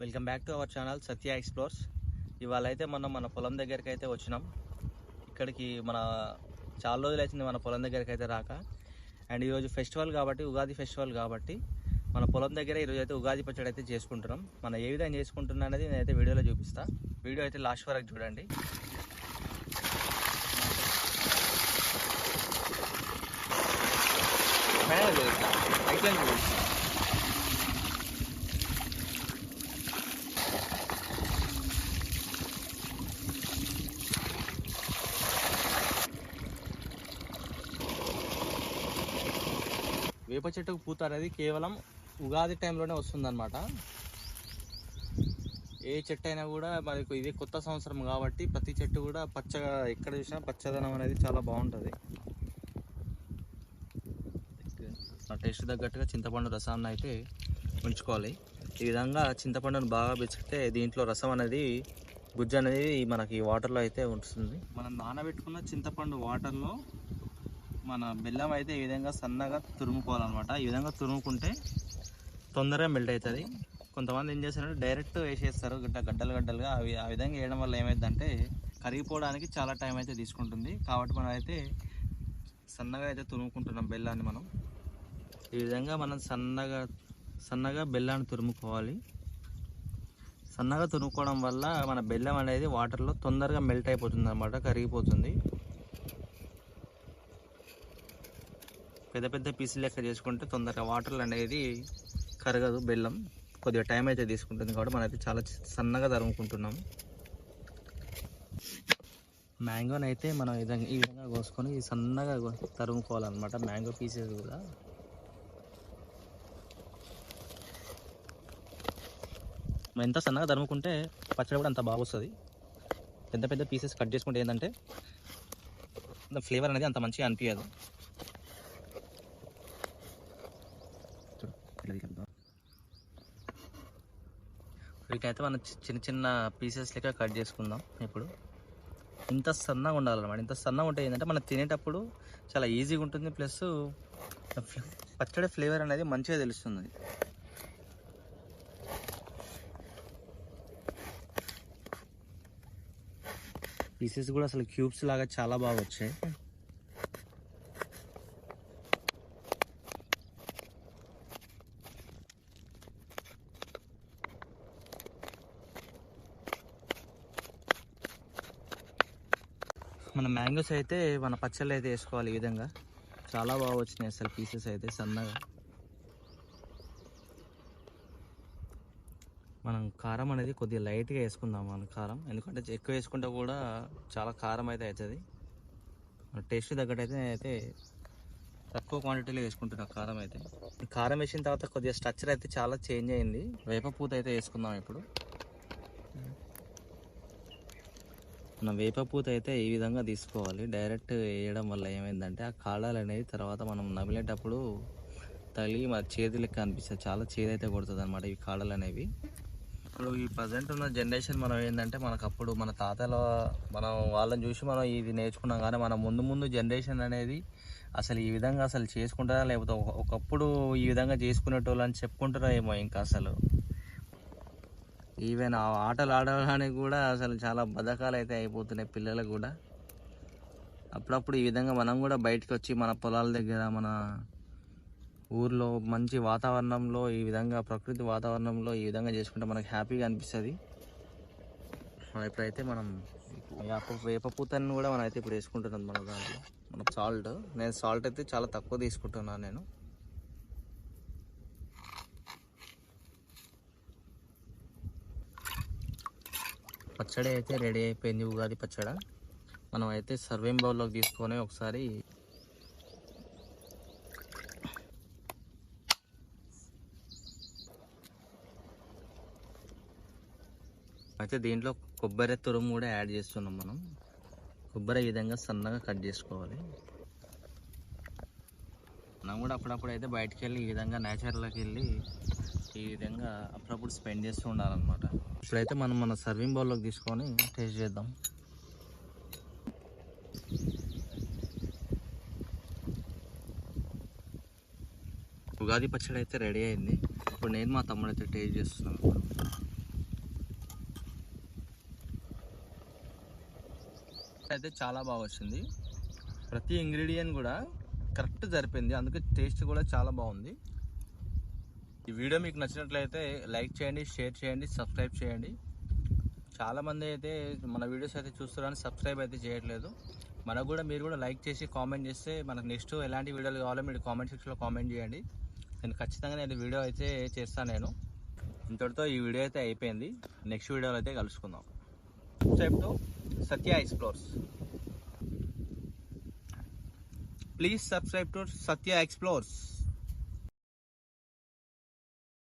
Welcome back to our channel Satya explores ఇవాళ అయితే మనం మన పొలం దగ్గరికి అయితే వచ్చినాం. ఇక్కడికి మన చాలా రోజులు అవుతుంది మన పొలం దగ్గరికి అయితే రాక. అండ్ ఈరోజు ఫెస్టివల్ కాబట్టి ఉగాది ఫెస్టివల్ కాబట్టి మన పొలం దగ్గర ఈరోజు అయితే ఉగాది పచ్చడి అయితే చేసుకుంటున్నాం. మనం ఏ విధంగా చేసుకుంటున్నా అనేది నేనైతే వీడియోలో చూపిస్తా. వీడియో అయితే లాస్ట్ వరకు చూడండి. ఫైనల్ వేప చెట్టుకు పూత అనేది కేవలం ఉగాది టైంలోనే వస్తుందన్నమాట. ఏ చెట్టు అయినా కూడా మనకు ఇది కొత్త సంవత్సరం కాబట్టి ప్రతి చెట్టు కూడా పచ్చగా ఎక్కడ చూసినా పచ్చదనం అనేది చాలా బాగుంటుంది. ఆ టేస్ట్ తగ్గట్టుగా చింతపండు రసాన్ని అయితే ఉంచుకోవాలి. ఈ విధంగా చింతపండును బాగా పెంచితే దీంట్లో రసం అనేది గుజ్జు అనేది మనకి వాటర్లో అయితే ఉంటుంది. మనం నానబెట్టుకున్న చింతపండు వాటర్లో మన బెల్లం అయితే ఈ విధంగా సన్నగా తురుముకోవాలన్నమాట. ఈ విధంగా తురుముకుంటే తొందరగా మెల్ట్ అవుతుంది. కొంతమంది ఏం చేస్తారంటే డైరెక్ట్ వేసేస్తారు. గడ్డ గడ్డలు గడ్డలుగా. అవి ఆ విధంగా వేయడం వల్ల ఏమైందంటే కరిగిపోవడానికి చాలా టైం అయితే తీసుకుంటుంది. కాబట్టి మనం అయితే సన్నగా అయితే తురుముకుంటున్నాం బెల్లాన్ని మనం. ఈ విధంగా మనం సన్నగా సన్నగా బెల్లాన్ని తురుముకోవాలి. సన్నగా తురుముకోవడం వల్ల మన బెల్లం అనేది వాటర్లో తొందరగా మెల్ట్ అయిపోతుంది అనమాట కరిగిపోతుంది. పెద్ద పెద్ద పీసులు లెక్క చేసుకుంటే తొందరగా వాటర్ అనేది కరగదు బెల్లం. కొద్దిగా టైం అయితే తీసుకుంటుంది కాబట్టి మనం చాలా సన్నగా తరుముకుంటున్నాము మ్యాంగోని అయితే మనం ఈ విధంగా ఈ విధంగా కోసుకొని సన్నగా తరుముకోవాలన్నమాట. మ్యాంగో పీసెస్ కూడా. ఎంత సన్నగా తరుముకుంటే పచ్చడి కూడా అంత బాగా వస్తుంది. పెద్ద పెద్ద పీసెస్ కట్ చేసుకుంటే ఏంటంటే ఫ్లేవర్ అనేది అంత మంచిగా అనిపించదు వీటినైతే మనం చిన్న చిన్న పీసెస్ లెక్క కట్ చేసుకుందాం ఇప్పుడు. ఇంత సన్నగా ఉండాలన్నమాట. ఇంత సన్నగా ఉంటే ఏంటంటే మనం తినేటప్పుడు చాలా ఈజీగా ఉంటుంది. ప్లస్ పచ్చడి ఫ్లేవర్ అనేది మంచిగా తెలుస్తుంది. పీసెస్ కూడా అసలు క్యూబ్స్ లాగా చాలా బాగా వచ్చాయి. మన మ్యాంగోస్ అయితే మన పచ్చళ్ళు అయితే వేసుకోవాలి ఈ విధంగా. చాలా బాగా వచ్చినాయి అసలు పీసెస్ అయితే సన్నగా. మనం కారం అనేది కొద్దిగా లైట్గా వేసుకుందాం మన కారం. ఎందుకంటే ఎక్కువ వేసుకుంటే కూడా చాలా కారం అయితే అవుతుంది. మన టేస్ట్ తగ్గట్టు అయితే తక్కువ క్వాంటిటీలో వేసుకుంటున్నా కారం అయితే. కారం వేసిన తర్వాత కొద్దిగా స్ట్రక్చర్ అయితే చాలా చేంజ్ అయింది. వేప పూత అయితే వేసుకుందాం ఇప్పుడు. మనం వేపపూత అయితే ఈ విధంగా తీసుకోవాలి? డైరెక్ట్ వేయడం వల్ల ఏమైందంటే ఆ కాళాలు అనేది తర్వాత మనం నమిలేటప్పుడు తగిలి మన చేతి లెక్క అనిపిస్తుంది చాలా చేదు అయితే కొడుతుంది అనమాట ఈ కాడలు అనేవి ఇప్పుడు ఈ ప్రజెంట్ ఉన్న జనరేషన్ మనం ఏంటంటే మనకు అప్పుడు మన తాతల మనం వాళ్ళని చూసి మనం ఇది నేర్చుకున్నాం. కానీ మన ముందు ముందు జనరేషన్ అనేది అసలు ఈ విధంగా అసలు చేసుకుంటారా? లేకపోతే ఒకప్పుడు ఈ విధంగా చేసుకునేటోళ్ళని చెప్పుకుంటారా ఏమో ఇంకా అసలు? ఈవెన్ ఆ ఆటలు ఆడడానికి కూడా అసలు చాలా బద్ధకాలు అయితే అయిపోతున్నాయి పిల్లలకు కూడా. అప్పుడప్పుడు ఈ విధంగా మనం కూడా బయటకు వచ్చి మన పొలాల దగ్గర మన ఊర్లో మంచి వాతావరణంలో ఈ విధంగా ప్రకృతి వాతావరణంలో ఈ విధంగా చేసుకుంటే మనకు హ్యాపీగా అనిపిస్తుంది. ఇప్పుడైతే మనం వేప వేపపూతని కూడా మనం అయితే ఇప్పుడు వేసుకుంటున్నాం మన దాంట్లో. మన సాల్ట్ నేను సాల్ట్ అయితే చాలా తక్కువ తీసుకుంటున్నాను నేను. పచ్చడి అయితే రెడీ అయిపోయింది ఉగాది పచ్చడ. మనం అయితే సర్వింగ్ బౌల్లోకి తీసుకొని ఒకసారి అయితే దీంట్లో కొబ్బరి తురుము కూడా యాడ్ చేస్తున్నాం మనం. కొబ్బరి ఈ విధంగా సన్నగా కట్ చేసుకోవాలి. మనం కూడా అప్పుడప్పుడు అయితే బయటికి వెళ్ళి ఈ విధంగా నేచర్లోకి వెళ్ళి ఈ విధంగా అప్పుడప్పుడు స్పెండ్ చేస్తూ ఉండాలన్నమాట. ఇప్పుడైతే మనం మన సర్వింగ్ బౌల్లోకి తీసుకొని టేస్ట్ చేద్దాం. ఉగాది పచ్చడి అయితే రెడీ అయింది. ఇప్పుడు నేను మా తమ్ముడు అయితే టేస్ట్ చేస్తున్నాను. అయితే చాలా బాగా వచ్చింది. ప్రతి ఇంగ్రీడియంట్ కూడా కరెక్ట్ సరిపోయింది అందుకే టేస్ట్ కూడా చాలా బాగుంది. ఈ వీడియో మీకు నచ్చినట్లయితే లైక్ చేయండి షేర్ చేయండి సబ్స్క్రైబ్ చేయండి. చాలామంది అయితే మన వీడియోస్ అయితే చూస్తున్నారని సబ్స్క్రైబ్ అయితే చేయట్లేదు. మనకు కూడా మీరు కూడా లైక్ చేసి కామెంట్ చేస్తే మనకు నెక్స్ట్ ఎలాంటి వీడియోలు కావాలో మీరు కామెంట్ సెక్షన్లో కామెంట్ చేయండి. నేను ఖచ్చితంగా నేను వీడియో అయితే చేస్తాను నేను. ఇంతటితో ఈ వీడియో అయితే అయిపోయింది. నెక్స్ట్ వీడియోలో అయితే కలుసుకుందాం. Subscribe to Satya explores. Please subscribe to Satya explores.